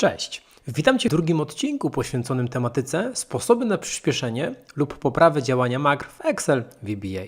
Cześć! Witam Cię w drugim odcinku poświęconym tematyce sposoby na przyspieszenie lub poprawę działania makr w Excel VBA.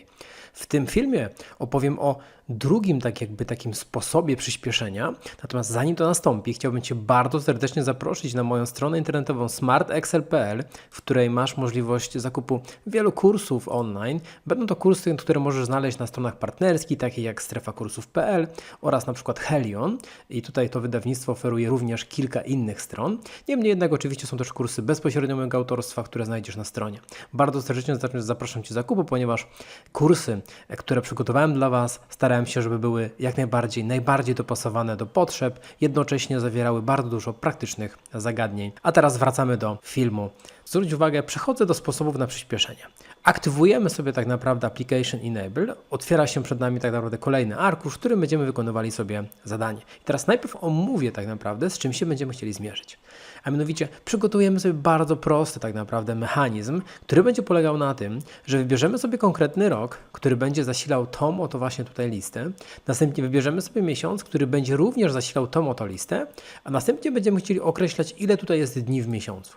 W tym filmie opowiem o drugim tak jakby takim sposobie przyspieszenia. Natomiast zanim to nastąpi, chciałbym Cię bardzo serdecznie zaprosić na moją stronę internetową smartexcel.pl, w której masz możliwość zakupu wielu kursów online. Będą to kursy, które możesz znaleźć na stronach partnerskich, takich jak strefakursów.pl oraz na przykład Helion. I tutaj to wydawnictwo oferuje również kilka innych stron. Niemniej jednak oczywiście są też kursy bezpośrednio mojego autorstwa, które znajdziesz na stronie. Bardzo serdecznie zapraszam Cię do zakupu, ponieważ kursy, które przygotowałem dla Was, starałem się, żeby były jak najbardziej, najbardziej dopasowane do potrzeb, jednocześnie zawierały bardzo dużo praktycznych zagadnień. A teraz wracamy do filmu. Zwróć uwagę, przechodzę do sposobów na przyspieszenie. Aktywujemy sobie tak naprawdę Application Enable, otwiera się przed nami tak naprawdę kolejny arkusz, w którym będziemy wykonywali sobie zadanie. I teraz najpierw omówię tak naprawdę, z czym się będziemy chcieli zmierzyć. A mianowicie przygotujemy sobie bardzo prosty tak naprawdę mechanizm, który będzie polegał na tym, że wybierzemy sobie konkretny rok, który będzie zasilał tą oto właśnie tutaj listę, następnie wybierzemy sobie miesiąc, który będzie również zasilał tą oto listę, a następnie będziemy chcieli określać, ile tutaj jest dni w miesiącu.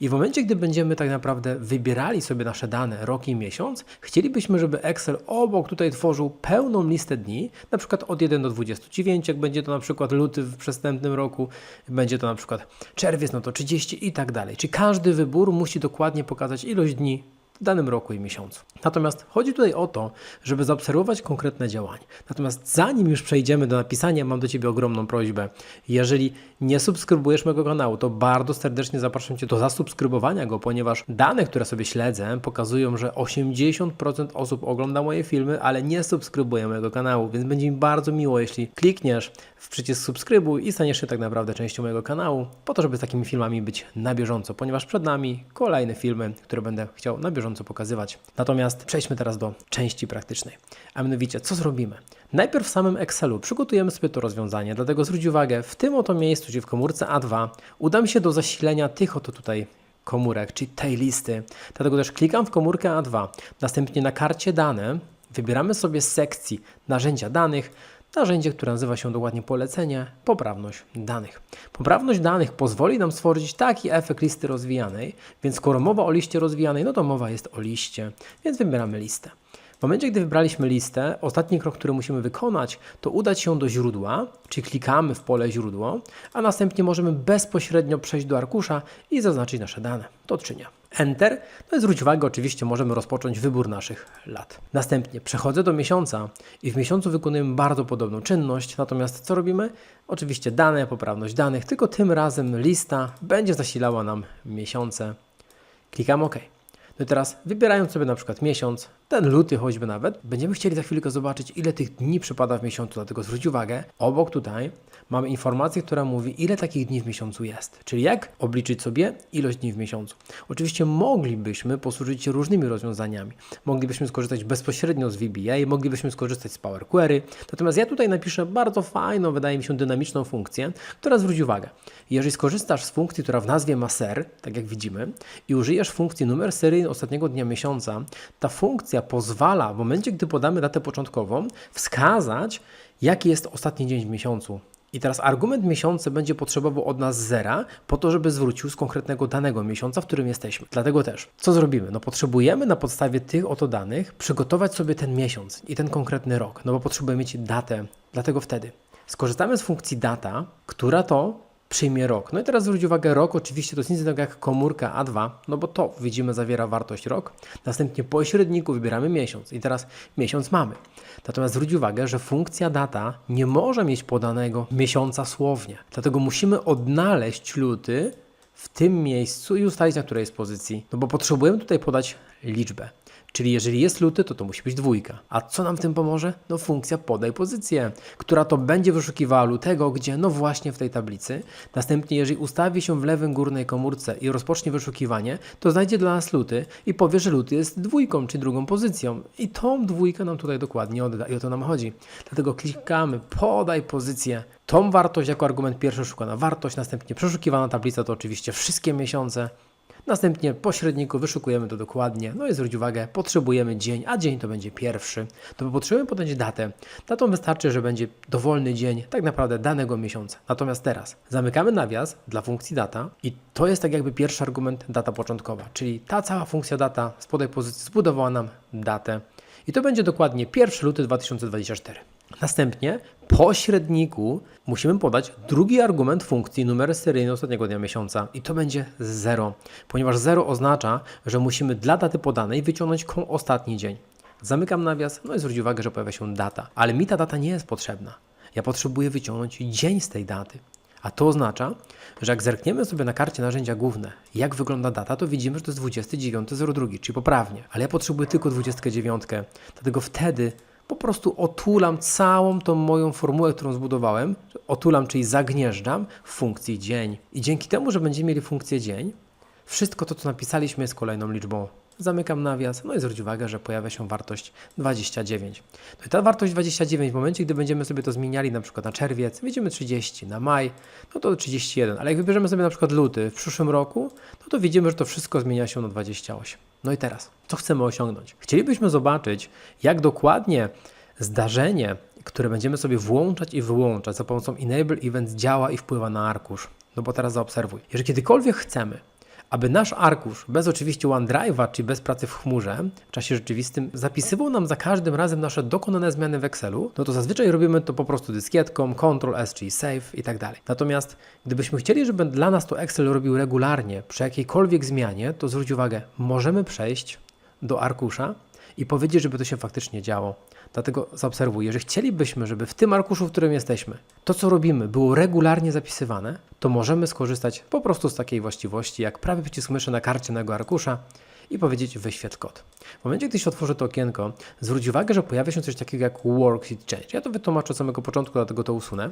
I w momencie, gdy będziemy tak naprawdę wybierali sobie nasze dane, rok i miesiąc, chcielibyśmy, żeby Excel obok tutaj tworzył pełną listę dni, na przykład od 1 do 29, jak będzie to na przykład luty w przestępnym roku, będzie to na przykład czerwiec, no to 30 i tak dalej. Czy każdy wybór musi dokładnie pokazać ilość dni w danym roku i miesiącu. Natomiast chodzi tutaj o to, żeby zaobserwować konkretne działanie. Natomiast zanim już przejdziemy do napisania, mam do Ciebie ogromną prośbę. Jeżeli nie subskrybujesz mojego kanału, to bardzo serdecznie zapraszam Cię do zasubskrybowania go, ponieważ dane, które sobie śledzę, pokazują, że 80% osób ogląda moje filmy, ale nie subskrybuje mojego kanału, więc będzie mi bardzo miło, jeśli klikniesz w przycisk subskrybuj i staniesz się tak naprawdę częścią mojego kanału, po to, żeby z takimi filmami być na bieżąco, ponieważ przed nami kolejne filmy, które będę chciał na bieżąco pokazywać. Natomiast przejdźmy teraz do części praktycznej. A mianowicie, co zrobimy? Najpierw w samym Excelu przygotujemy sobie to rozwiązanie, dlatego zwróć uwagę, w tym oto miejscu, czyli w komórce A2, udam się do zasilenia tych oto tutaj komórek, czyli tej listy. Dlatego też klikam w komórkę A2, następnie na karcie dane wybieramy sobie z sekcji narzędzia danych, narzędzie, które nazywa się dokładnie polecenie, poprawność danych. Poprawność danych pozwoli nam stworzyć taki efekt listy rozwijanej, więc skoro mowa o liście rozwijanej, no to mowa jest o liście, więc wybieramy listę. W momencie, gdy wybraliśmy listę, ostatni krok, który musimy wykonać, to udać się do źródła, czyli klikamy w pole źródło, a następnie możemy bezpośrednio przejść do arkusza i zaznaczyć nasze dane. To czynię. Enter. No i zwróć uwagę, oczywiście możemy rozpocząć wybór naszych lat. Następnie przechodzę do miesiąca i w miesiącu wykonujemy bardzo podobną czynność, natomiast co robimy? Oczywiście dane, poprawność danych, tylko tym razem lista będzie zasilała nam miesiące. Klikam OK. No i teraz wybierając sobie na przykład miesiąc, ten luty choćby nawet, będziemy chcieli za chwilkę zobaczyć, ile tych dni przypada w miesiącu. Dlatego zwróć uwagę, obok tutaj mamy informację, która mówi, ile takich dni w miesiącu jest. Czyli jak obliczyć sobie ilość dni w miesiącu. Oczywiście moglibyśmy posłużyć się różnymi rozwiązaniami. Moglibyśmy skorzystać bezpośrednio z VBA, moglibyśmy skorzystać z Power Query. Natomiast ja tutaj napiszę bardzo fajną, wydaje mi się, dynamiczną funkcję, która zwróć uwagę. Jeżeli skorzystasz z funkcji, która w nazwie ma ser, tak jak widzimy, i użyjesz funkcji numer seryjny ostatniego dnia miesiąca, ta funkcja pozwala w momencie, gdy podamy datę początkową, wskazać, jaki jest ostatni dzień w miesiącu. I teraz argument miesiące będzie potrzebował od nas zera, po to, żeby zwrócił z konkretnego danego miesiąca, w którym jesteśmy. Dlatego też, co zrobimy? No potrzebujemy na podstawie tych oto danych przygotować sobie ten miesiąc i ten konkretny rok, no bo potrzebujemy mieć datę. Dlatego wtedy skorzystamy z funkcji data, która to przyjmie rok. No i teraz zwróć uwagę, rok oczywiście to jest nic innego jak komórka A2, no bo to widzimy zawiera wartość rok. Następnie po średniku wybieramy miesiąc i teraz miesiąc mamy. Natomiast zwróć uwagę, że funkcja data nie może mieć podanego miesiąca słownie. Dlatego musimy odnaleźć luty w tym miejscu i ustalić na której jest pozycji. No bo potrzebujemy tutaj podać liczbę. Czyli jeżeli jest luty, to to musi być dwójka. A co nam w tym pomoże? No funkcja podaj pozycję, która to będzie wyszukiwała lutego, gdzie? No właśnie w tej tablicy. Następnie jeżeli ustawi się w lewym górnej komórce i rozpocznie wyszukiwanie, to znajdzie dla nas luty i powie, że luty jest dwójką, czy drugą pozycją. I tą dwójkę nam tutaj dokładnie odda i o to nam chodzi. Dlatego klikamy podaj pozycję. Tą wartość jako argument pierwszy szukana wartość, następnie przeszukiwana tablica to oczywiście wszystkie miesiące Następnie po średniku wyszukujemy to dokładnie, no i zwróć uwagę, potrzebujemy dzień, a dzień to będzie pierwszy. To potrzebujemy podać datę. Datą wystarczy, że będzie dowolny dzień tak naprawdę danego miesiąca. Natomiast teraz zamykamy nawias dla funkcji data i to jest tak jakby pierwszy argument data początkowa, czyli ta cała funkcja data z podaj pozycji zbudowała nam datę i to będzie dokładnie 1 luty 2024. Następnie po średniku musimy podać drugi argument funkcji numer seryjny ostatniego dnia miesiąca i to będzie 0, ponieważ 0 oznacza, że musimy dla daty podanej wyciągnąć ostatni dzień. Zamykam nawias, no i zwróć uwagę, że pojawia się data, ale mi ta data nie jest potrzebna. Ja potrzebuję wyciągnąć dzień z tej daty. A to oznacza, że jak zerkniemy sobie na karcie narzędzia główne, jak wygląda data, to widzimy, że to jest 29.02, czyli poprawnie. Ale ja potrzebuję tylko 29, dlatego wtedy po prostu otulam całą tą moją formułę, którą zbudowałem, otulam, czyli zagnieżdżam w funkcji dzień. I dzięki temu, że będziemy mieli funkcję dzień, wszystko to, co napisaliśmy, jest kolejną liczbą. Zamykam nawias, no i zwróć uwagę, że pojawia się wartość 29. No i ta wartość 29 w momencie, gdy będziemy sobie to zmieniali na przykład na czerwiec, widzimy 30, na maj, no to 31, ale jak wybierzemy sobie na przykład luty w przyszłym roku, no to widzimy, że to wszystko zmienia się na 28. No i teraz, co chcemy osiągnąć? Chcielibyśmy zobaczyć, jak dokładnie zdarzenie, które będziemy sobie włączać i wyłączać za pomocą Enable Events działa i wpływa na arkusz. No bo teraz zaobserwuj. Jeżeli kiedykolwiek chcemy, aby nasz arkusz, bez oczywiście OneDrive'a, czyli bez pracy w chmurze, w czasie rzeczywistym, zapisywał nam za każdym razem nasze dokonane zmiany w Excelu, no to zazwyczaj robimy to po prostu dyskietką, Ctrl-S, czyli Save i tak dalej. Natomiast gdybyśmy chcieli, żeby dla nas to Excel robił regularnie przy jakiejkolwiek zmianie, to zwróć uwagę, możemy przejść do arkusza i powiedzieć, żeby to się faktycznie działo. Dlatego zaobserwuj, jeżeli chcielibyśmy, żeby w tym arkuszu, w którym jesteśmy, to co robimy było regularnie zapisywane, to możemy skorzystać po prostu z takiej właściwości, jak prawy przycisk myszy na karcie tego arkusza i powiedzieć wyświetl kod. W momencie, gdy się otworzy to okienko, zwróć uwagę, że pojawia się coś takiego jak worksheet change. Ja to wytłumaczę od samego początku, dlatego to usunę.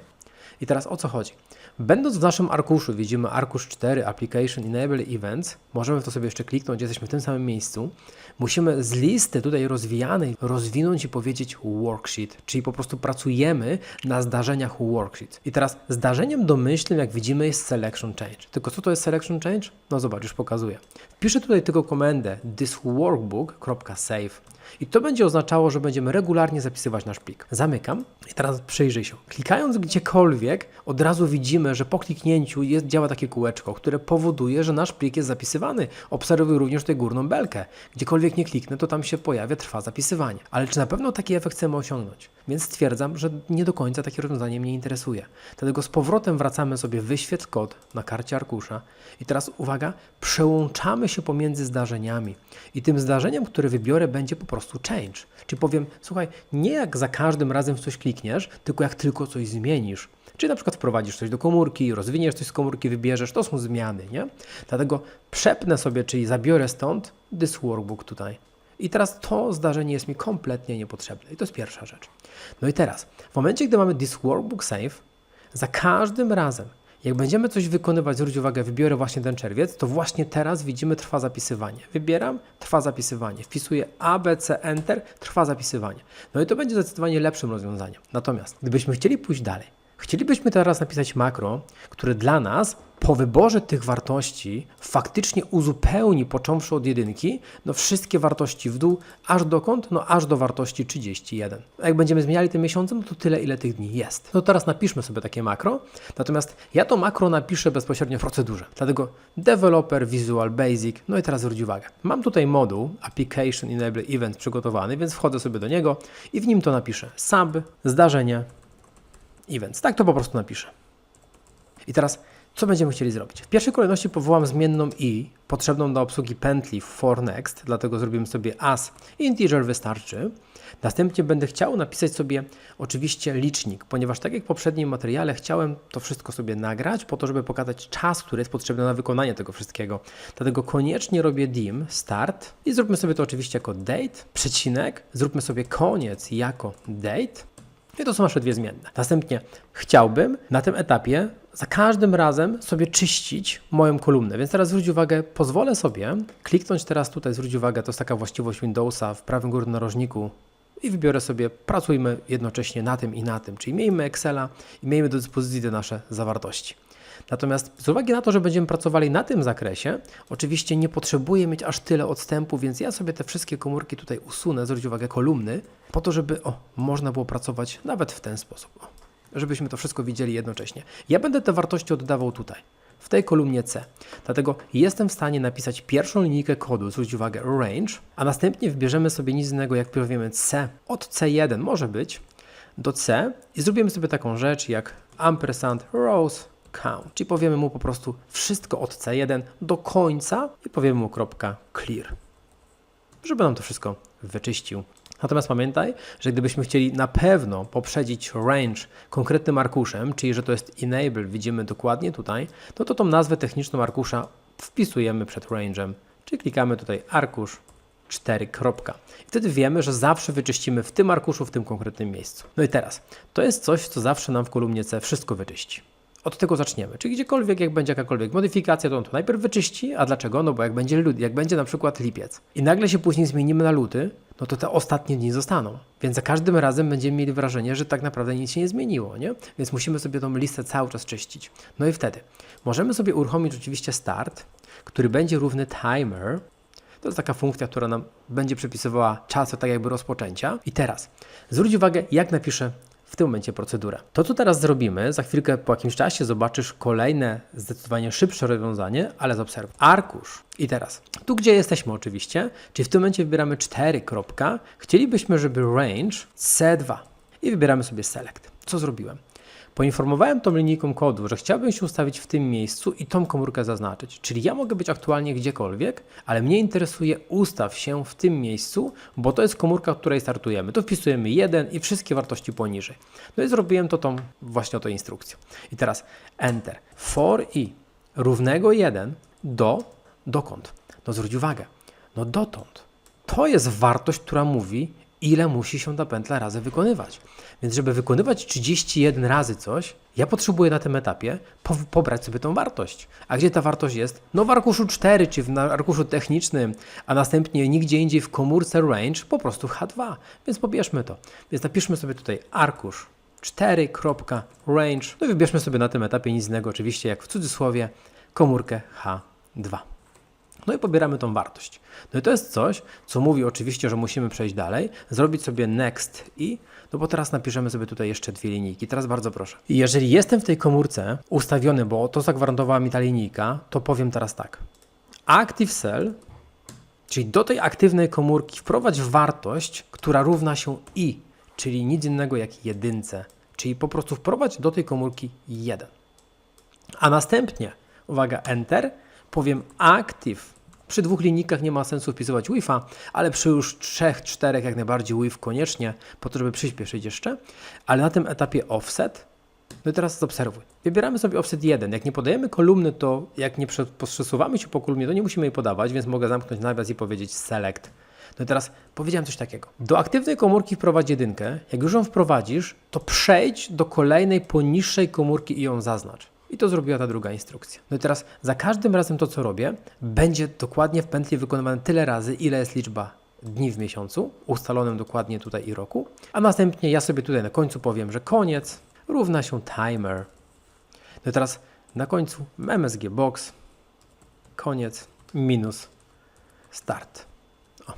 I teraz o co chodzi? Będąc w naszym arkuszu, widzimy arkusz 4, Application Enable Events, możemy w to sobie jeszcze kliknąć, jesteśmy w tym samym miejscu. Musimy z listy tutaj rozwijanej rozwinąć i powiedzieć worksheet, czyli po prostu pracujemy na zdarzeniach worksheet. I teraz zdarzeniem domyślnym, jak widzimy, jest selection change. Tylko co to jest selection change? No zobacz, już pokazuję. Wpiszę tutaj tylko komendę thisworkbook.save i to będzie oznaczało, że będziemy regularnie zapisywać nasz plik. Zamykam i teraz przyjrzyj się. Klikając gdziekolwiek, od razu widzimy, że po kliknięciu jest, działa takie kółeczko, które powoduje, że nasz plik jest zapisywany. Obserwuj również tutaj górną belkę. Gdziekolwiek nie kliknę, to tam się pojawia, trwa zapisywanie. Ale czy na pewno taki efekt chcemy osiągnąć? Więc stwierdzam, że nie do końca takie rozwiązanie mnie interesuje. Dlatego z powrotem wracamy sobie wyświetl kod na karcie arkusza i teraz uwaga, przełączamy się pomiędzy zdarzeniami. I tym zdarzeniem, które wybiorę, będzie po prostu change. Czyli powiem, słuchaj, nie jak za każdym razem w coś klikniesz, tylko jak tylko coś zmienisz. Czyli na przykład wprowadzisz coś do komórki, rozwiniesz coś z komórki, wybierzesz, to są zmiany, nie? Dlatego przepnę sobie, czyli zabiorę stąd this workbook tutaj. I teraz to zdarzenie jest mi kompletnie niepotrzebne. I to jest pierwsza rzecz. No i teraz, w momencie, gdy mamy this workbook save, za każdym razem, jak będziemy coś wykonywać, zwróć uwagę, wybiorę właśnie ten czerwiec, to właśnie teraz widzimy trwa zapisywanie. Wybieram, trwa zapisywanie. Wpisuję A, B, C, Enter, trwa zapisywanie. No i to będzie zdecydowanie lepszym rozwiązaniem. Natomiast gdybyśmy chcieli pójść dalej, chcielibyśmy teraz napisać makro, które dla nas po wyborze tych wartości faktycznie uzupełni, począwszy od jedynki, no wszystkie wartości w dół, aż dokąd? No aż do wartości 31. A jak będziemy zmieniali tym miesiącem, no to tyle, ile tych dni jest. No teraz napiszmy sobie takie makro, natomiast ja to makro napiszę bezpośrednio w procedurze. Dlatego developer, visual, basic, no i teraz zwróć uwagę. Mam tutaj moduł application enable event przygotowany, więc wchodzę sobie do niego i w nim to napiszę sub, zdarzenie, events. Tak to po prostu napiszę. I teraz, co będziemy chcieli zrobić? W pierwszej kolejności powołam zmienną i, potrzebną do obsługi pętli for next, dlatego zrobimy sobie as integer wystarczy. Następnie będę chciał napisać sobie oczywiście licznik, ponieważ tak jak w poprzednim materiale chciałem to wszystko sobie nagrać po to, żeby pokazać czas, który jest potrzebny na wykonanie tego wszystkiego. Dlatego koniecznie robię dim start i zróbmy sobie to oczywiście jako date, przecinek, zróbmy sobie koniec jako date i to są nasze dwie zmienne. Następnie chciałbym na tym etapie za każdym razem sobie czyścić moją kolumnę. Więc teraz zwróć uwagę, pozwolę sobie kliknąć teraz tutaj, zwróć uwagę, to jest taka właściwość Windowsa w prawym górnym narożniku i wybiorę sobie, pracujmy jednocześnie na tym i na tym, czyli miejmy Excela i miejmy do dyspozycji te nasze zawartości. Natomiast z uwagi na to, że będziemy pracowali na tym zakresie, oczywiście nie potrzebuję mieć aż tyle odstępu, więc ja sobie te wszystkie komórki tutaj usunę, zwróć uwagę, kolumny, po to, żeby o, można było pracować nawet w ten sposób. O, żebyśmy to wszystko widzieli jednocześnie. Ja będę te wartości oddawał tutaj, w tej kolumnie C. Dlatego jestem w stanie napisać pierwszą linijkę kodu, zwróć uwagę, range, a następnie wybierzemy sobie nic innego, jak powiemy C od C1 może być do C i zrobimy sobie taką rzecz jak ampersand rows count, czyli powiemy mu po prostu wszystko od C1 do końca i powiemy mu kropka clear, żeby nam to wszystko wyczyścił. Natomiast pamiętaj, że gdybyśmy chcieli na pewno poprzedzić range konkretnym arkuszem, czyli że to jest enable, widzimy dokładnie tutaj, no to tą nazwę techniczną arkusza wpisujemy przed range'em, czyli klikamy tutaj arkusz 4. Kropka. I wtedy wiemy, że zawsze wyczyścimy w tym arkuszu, w tym konkretnym miejscu. No i teraz, to jest coś, co zawsze nam w kolumnie C wszystko wyczyści. Od tego zaczniemy. Czyli gdziekolwiek, jak będzie jakakolwiek modyfikacja, to on to najpierw wyczyści. A dlaczego? No bo jak będzie, lud, jak będzie na przykład lipiec i nagle się później zmienimy na luty, no to te ostatnie dni zostaną. Więc za każdym razem będziemy mieli wrażenie, że tak naprawdę nic się nie zmieniło, nie? Więc musimy sobie tą listę cały czas czyścić. No i wtedy możemy sobie uruchomić oczywiście start, który będzie równy timer, to jest taka funkcja, która nam będzie przypisywała czas tak jakby rozpoczęcia. I teraz zwróć uwagę, jak napiszę w tym momencie procedurę. To, co teraz zrobimy, za chwilkę po jakimś czasie zobaczysz kolejne, zdecydowanie szybsze rozwiązanie, ale zaobserwuj. Arkusz. I teraz, tu gdzie jesteśmy oczywiście, czyli w tym momencie wybieramy 4. Kropka. Chcielibyśmy, żeby range C2 i wybieramy sobie select. Co zrobiłem? Poinformowałem tą linijką kodu, że chciałbym się ustawić w tym miejscu i tą komórkę zaznaczyć. Czyli ja mogę być aktualnie gdziekolwiek, ale mnie interesuje ustaw się w tym miejscu, bo to jest komórka, od której startujemy. To wpisujemy 1 i wszystkie wartości poniżej. No i zrobiłem to tą właśnie tą instrukcją. I teraz enter. For i równego 1 do dokąd? No zwróć uwagę. No dotąd. To jest wartość, która mówi, ile musi się ta pętla razy wykonywać. Więc żeby wykonywać 31 razy coś, ja potrzebuję na tym etapie po, pobrać sobie tą wartość. A gdzie ta wartość jest? No w arkuszu 4, czy w arkuszu technicznym, a następnie nigdzie indziej w komórce range, po prostu H2. Więc pobierzmy to. Więc napiszmy sobie tutaj arkusz 4.range. No i wybierzmy sobie na tym etapie nic innego, oczywiście jak w cudzysłowie, komórkę H2. No i pobieramy tą wartość. No i to jest coś, co mówi oczywiście, że musimy przejść dalej, zrobić sobie next i, no bo teraz napiszemy sobie tutaj jeszcze dwie linijki. Teraz bardzo proszę. Jeżeli jestem w tej komórce ustawiony, bo to zagwarantowała mi ta linijka, to powiem teraz tak. Active cell, czyli do tej aktywnej komórki wprowadź wartość, która równa się i, czyli nic innego jak jedynce. Czyli po prostu wprowadź do tej komórki 1. A następnie, uwaga, Enter, powiem Active. Przy dwóch linijkach nie ma sensu wpisywać WIFa, ale przy już trzech, czterech jak najbardziej WIF koniecznie, po to, żeby przyspieszyć jeszcze. Ale na tym etapie Offset, no i teraz zaobserwuj. Wybieramy sobie offset 1. Jak nie podajemy kolumny, to jak nie prze- przesuwamy się po kolumnie, to nie musimy jej podawać, więc mogę zamknąć nawias i powiedzieć select. No i teraz powiedziałem coś takiego. Do aktywnej komórki wprowadź jedynkę. Jak już ją wprowadzisz, to przejdź do kolejnej poniższej komórki i ją zaznacz. I to zrobiła ta druga instrukcja. No i teraz za każdym razem to, co robię, będzie dokładnie w pętli wykonywane tyle razy, ile jest liczba dni w miesiącu, ustalonym dokładnie tutaj i roku, a następnie ja sobie tutaj na końcu powiem, że koniec równa się timer. No i teraz na końcu MSG box, koniec minus start. O,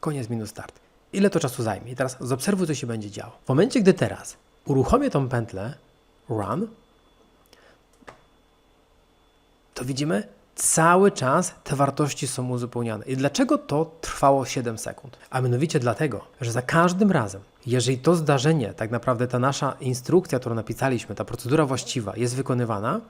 koniec minus start. Ile to czasu zajmie? I teraz zaobserwuj, co się będzie działo. W momencie, gdy teraz uruchomię tą pętlę run, to widzimy, cały czas te wartości są uzupełniane. I dlaczego to trwało 7 sekund? A mianowicie dlatego, że za każdym razem, jeżeli to zdarzenie, tak naprawdę ta nasza instrukcja, którą napisaliśmy, ta procedura właściwa jest wykonywana,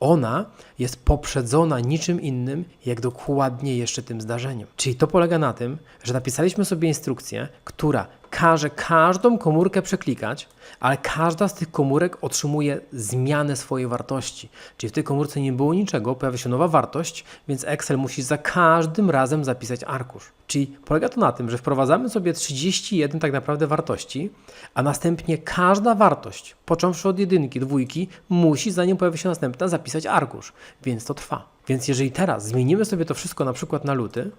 ona jest poprzedzona niczym innym, jak dokładnie jeszcze tym zdarzeniem. Czyli to polega na tym, że napisaliśmy sobie instrukcję, która każe każdą komórkę przeklikać, ale każda z tych komórek otrzymuje zmianę swojej wartości. Czyli w tej komórce nie było niczego, pojawia się nowa wartość, więc Excel musi za każdym razem zapisać arkusz. Czyli polega to na tym, że wprowadzamy sobie 31 tak naprawdę wartości, a następnie każda wartość, począwszy od jedynki, dwójki, musi zanim pojawi się następna zapisać arkusz, więc to trwa. Więc jeżeli teraz zmienimy sobie to wszystko na przykład na luty,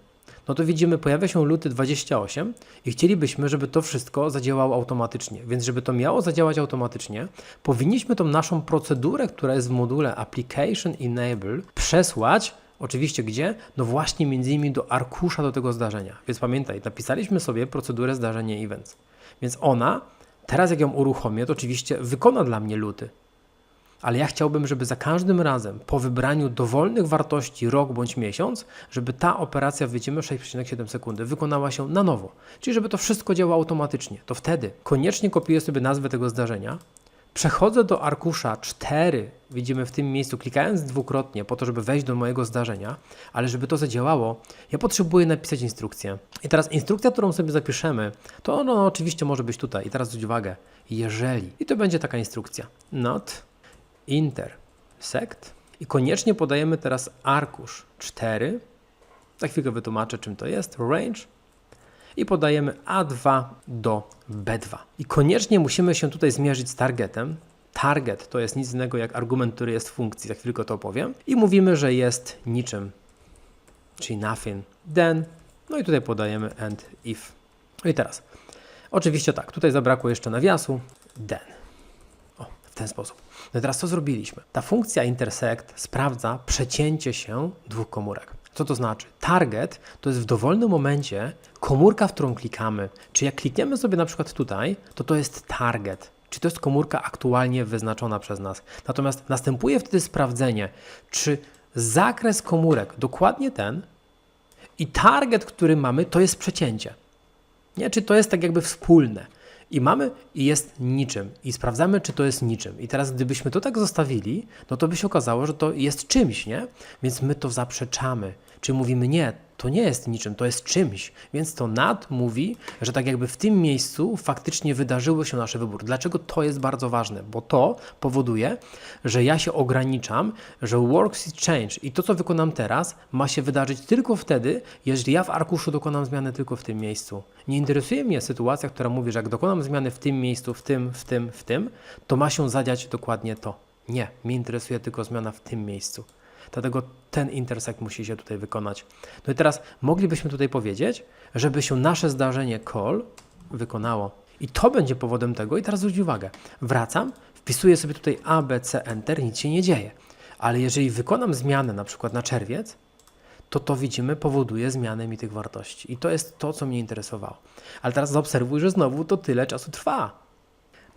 no to widzimy, pojawia się luty 28 i chcielibyśmy, żeby to wszystko zadziałało automatycznie. Więc żeby to miało zadziałać automatycznie, powinniśmy tą naszą procedurę, która jest w module Application Enable, przesłać Oczywiście gdzie? No właśnie między innymi do arkusza do tego zdarzenia. Więc pamiętaj, napisaliśmy sobie procedurę zdarzenie events. Więc ona, teraz jak ją uruchomię, to oczywiście wykona dla mnie luty. Ale ja chciałbym, żeby za każdym razem po wybraniu dowolnych wartości rok bądź miesiąc, żeby ta operacja wyjdziemy 6,7 sekundy wykonała się na nowo. Czyli żeby to wszystko działało automatycznie. To wtedy koniecznie kopiuję sobie nazwę tego zdarzenia, Przechodzę do arkusza 4, widzimy w tym miejscu, klikając dwukrotnie po to, żeby wejść do mojego zdarzenia, ale żeby to zadziałało, ja potrzebuję napisać instrukcję. I teraz instrukcja, którą sobie zapiszemy, to ono oczywiście może być tutaj. I teraz zwróć uwagę, jeżeli, i to będzie taka instrukcja, not intersect i koniecznie podajemy teraz arkusz 4, za chwilkę wytłumaczę czym to jest, range. I podajemy A2 do B2. I koniecznie musimy się tutaj zmierzyć z targetem. Target to jest nic innego jak argument, który jest w funkcji, za chwilkę to opowiem. I mówimy, że jest niczym, czyli nothing, then, no i tutaj podajemy and if. No i teraz, oczywiście tak, tutaj zabrakło jeszcze nawiasu, then. Ten sposób. No teraz co zrobiliśmy? Ta funkcja intersect sprawdza przecięcie się dwóch komórek. Co to znaczy? Target to jest w dowolnym momencie komórka, w którą klikamy. Czy jak klikniemy sobie na przykład tutaj, to to jest target. Czy to jest komórka aktualnie wyznaczona przez nas? Natomiast następuje wtedy sprawdzenie, czy zakres komórek, dokładnie ten, i target, który mamy, to jest przecięcie. Nie? Czy to jest tak jakby wspólne. I mamy i jest niczym. I sprawdzamy, czy to jest niczym. I teraz, gdybyśmy to tak zostawili, no to by się okazało, że to jest czymś, nie? Więc my to zaprzeczamy. Czy mówimy nie, to nie jest niczym, to jest czymś. Więc to nad mówi, że tak jakby w tym miejscu faktycznie wydarzyło się nasz wybór. Dlaczego to jest bardzo ważne? Bo to powoduje, że ja się ograniczam, że works is change i to, co wykonam teraz, ma się wydarzyć tylko wtedy, jeżeli ja w arkuszu dokonam zmiany tylko w tym miejscu. Nie interesuje mnie sytuacja, która mówi, że jak dokonam zmiany w tym miejscu, w tym, w tym, w tym, to ma się zadziać dokładnie to. Nie, mnie interesuje tylko zmiana w tym miejscu. Dlatego ten intersekt musi się tutaj wykonać. No i teraz moglibyśmy tutaj powiedzieć, żeby się nasze zdarzenie call wykonało. I to będzie powodem tego. I teraz zwróć uwagę. Wracam, wpisuję sobie tutaj A, B, C, Enter, nic się nie dzieje. Ale jeżeli wykonam zmianę na przykład na czerwiec, to to widzimy powoduje zmianę mi tych wartości. I to jest to, co mnie interesowało. Ale teraz zaobserwuj, że znowu to tyle czasu trwa.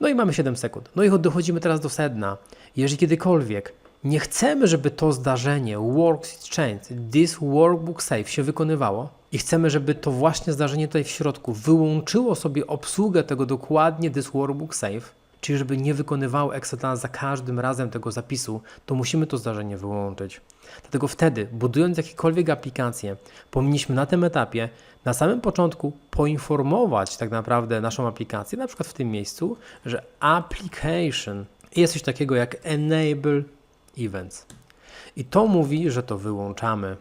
No i mamy 7 sekund. No i dochodzimy teraz do sedna. Jeżeli kiedykolwiek nie chcemy, żeby to zdarzenie works exchange, this workbook save się wykonywało i chcemy, żeby to właśnie zdarzenie tutaj w środku wyłączyło sobie obsługę tego dokładnie this workbook save, czyli żeby nie wykonywało Excel za każdym razem tego zapisu, to musimy to zdarzenie wyłączyć. Dlatego wtedy, budując jakiekolwiek aplikacje, powinniśmy na tym etapie, na samym początku poinformować tak naprawdę naszą aplikację, na przykład w tym miejscu, że application jest coś takiego jak enable events. I to mówi, że to wyłączamy,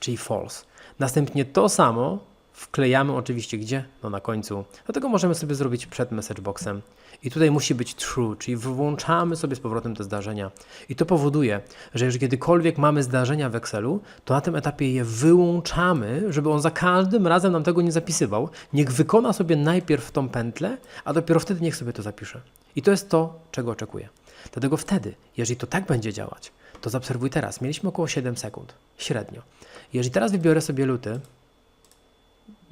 czyli false. Następnie to samo wklejamy oczywiście gdzie? No na końcu. Dlatego możemy sobie zrobić przed message boxem. I tutaj musi być true, czyli wyłączamy sobie z powrotem te zdarzenia. I to powoduje, że jeżeli kiedykolwiek mamy zdarzenia w Excelu, to na tym etapie je wyłączamy, żeby on za każdym razem nam tego nie zapisywał. Niech wykona sobie najpierw tą pętlę, a dopiero wtedy niech sobie to zapisze. I to jest to, czego oczekuję. Dlatego wtedy, jeżeli to tak będzie działać, to zaobserwuj teraz. Mieliśmy około 7 sekund, średnio. Jeżeli teraz wybiorę sobie luty,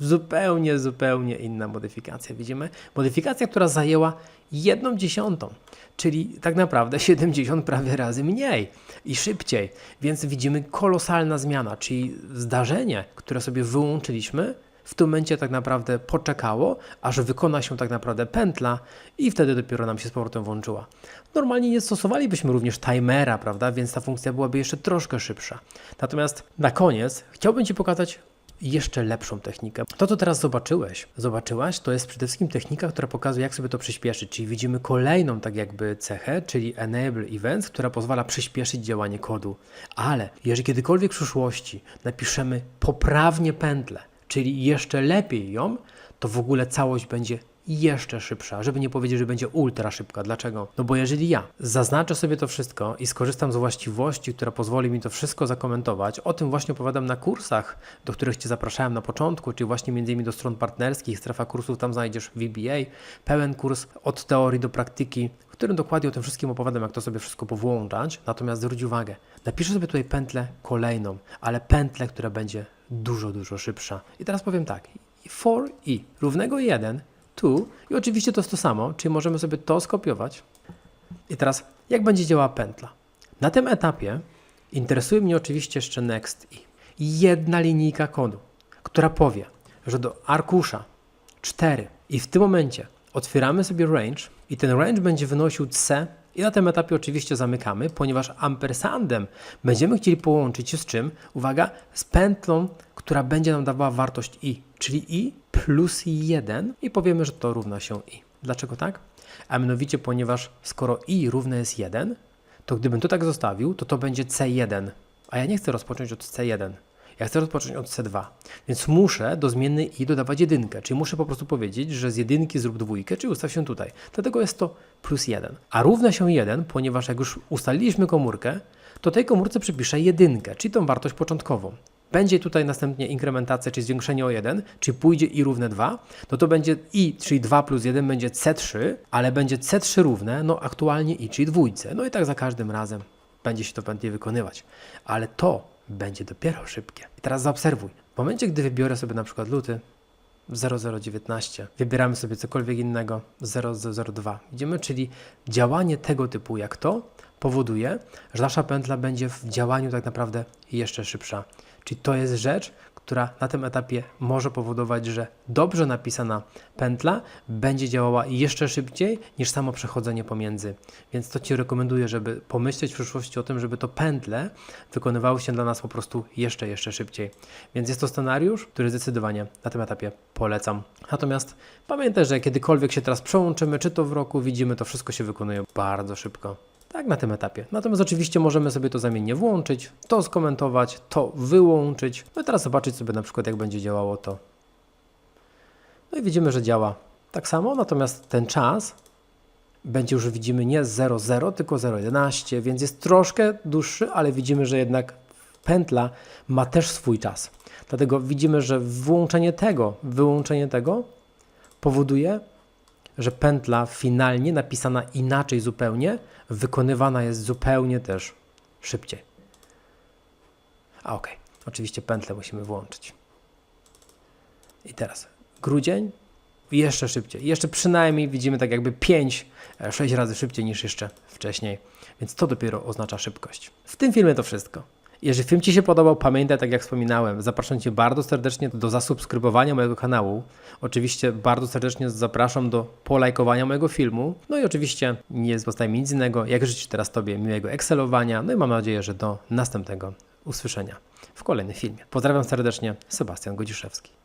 zupełnie, zupełnie inna modyfikacja. Widzimy? Modyfikacja, która zajęła jedną dziesiątą, czyli tak naprawdę 70 prawie razy mniej i szybciej. Więc widzimy kolosalna zmiana, czyli zdarzenie, które sobie wyłączyliśmy, w tym momencie tak naprawdę poczekało, aż wykona się tak naprawdę pętla i wtedy dopiero nam się z powrotem włączyła. Normalnie nie stosowalibyśmy również timera, prawda, więc ta funkcja byłaby jeszcze troszkę szybsza. Natomiast na koniec chciałbym Ci pokazać jeszcze lepszą technikę. To, co teraz zobaczyłeś, zobaczyłaś, to jest przede wszystkim technika, która pokazuje, jak sobie to przyspieszyć. Czyli widzimy kolejną tak jakby cechę, czyli Enable Events, która pozwala przyspieszyć działanie kodu. Ale jeżeli kiedykolwiek w przyszłości napiszemy poprawnie pętlę, czyli jeszcze lepiej ją, to w ogóle całość będzie jeszcze szybsza, żeby nie powiedzieć, że będzie ultra szybka. Dlaczego? No bo jeżeli ja zaznaczę sobie to wszystko i skorzystam z właściwości, która pozwoli mi to wszystko zakomentować, o tym właśnie opowiadam na kursach, do których Cię zapraszałem na początku, czyli właśnie między innymi do stron partnerskich, strefa kursów, tam znajdziesz VBA, pełen kurs od teorii do praktyki, w którym dokładnie o tym wszystkim opowiadam, jak to sobie wszystko powłączać. Natomiast zwróć uwagę, napiszę sobie tutaj pętlę kolejną, ale pętlę, która będzie dużo, dużo szybsza. I teraz powiem tak, for i równego 1, tu i oczywiście to jest to samo, czyli możemy sobie to skopiować. I teraz, jak będzie działała pętla? Na tym etapie interesuje mnie oczywiście jeszcze next i jedna linijka kodu, która powie, że do arkusza 4 i w tym momencie otwieramy sobie range i ten range będzie wynosił C i na tym etapie oczywiście zamykamy, ponieważ ampersandem będziemy chcieli połączyć się z czym? Uwaga, z pętlą, która będzie nam dawała wartość i, czyli i plus 1 i powiemy, że to równa się i. Dlaczego tak? A mianowicie, ponieważ skoro i równe jest 1, to gdybym to tak zostawił, to to będzie C1, a ja nie chcę rozpocząć od C1. Ja chcę rozpocząć od C2, więc muszę do zmiennej i dodawać jedynkę, czyli muszę po prostu powiedzieć, że z jedynki zrób dwójkę, czyli ustaw się tutaj. Dlatego jest to plus 1. A równa się 1, ponieważ jak już ustaliliśmy komórkę, to tej komórce przypiszę jedynkę, czyli tą wartość początkową. Będzie tutaj następnie inkrementacja, czyli zwiększenie o 1, czyli pójdzie i równe 2, no to będzie i, czyli 2 plus 1 będzie C3, ale będzie C3 równe, no aktualnie i, czyli dwójce. No i tak za każdym razem będzie się to pętnie wykonywać. Ale to będzie dopiero szybkie. I teraz zaobserwuj. W momencie, gdy wybiorę sobie na przykład luty 0019, wybieramy sobie cokolwiek innego 0002. Widzimy, czyli działanie tego typu jak to powoduje, że nasza pętla będzie w działaniu tak naprawdę jeszcze szybsza. Czyli to jest rzecz, która na tym etapie może powodować, że dobrze napisana pętla będzie działała jeszcze szybciej niż samo przechodzenie pomiędzy. Więc to Ci rekomenduję, żeby pomyśleć w przyszłości o tym, żeby to pętle wykonywały się dla nas po prostu jeszcze, jeszcze szybciej. Więc jest to scenariusz, który zdecydowanie na tym etapie polecam. Natomiast pamiętaj, że kiedykolwiek się teraz przełączymy, czy to w roku, widzimy, to wszystko się wykonuje bardzo szybko. Tak, na tym etapie. Natomiast oczywiście możemy sobie to zamiennie włączyć, to skomentować, to wyłączyć. No i teraz zobaczyć sobie na przykład, jak będzie działało to. No i widzimy, że działa tak samo, natomiast ten czas będzie już widzimy nie 0,0, tylko 0,11, więc jest troszkę dłuższy, ale widzimy, że jednak pętla ma też swój czas. Dlatego widzimy, że włączenie tego, wyłączenie tego powoduje, że pętla finalnie napisana inaczej zupełnie, wykonywana jest zupełnie też szybciej. A ok, oczywiście pętlę musimy włączyć. I teraz grudzień jeszcze szybciej. Jeszcze przynajmniej widzimy tak jakby 5-6 razy szybciej niż jeszcze wcześniej. Więc to dopiero oznacza szybkość. W tym filmie to wszystko. Jeżeli film Ci się podobał, pamiętaj, tak jak wspominałem, zapraszam Cię bardzo serdecznie do zasubskrybowania mojego kanału. Oczywiście bardzo serdecznie zapraszam do polajkowania mojego filmu. No i oczywiście nie pozostaje mi nic innego, jak życzyć teraz Tobie miłego Excelowania. No i mam nadzieję, że do następnego usłyszenia w kolejnym filmie. Pozdrawiam serdecznie, Sebastian Godziszewski.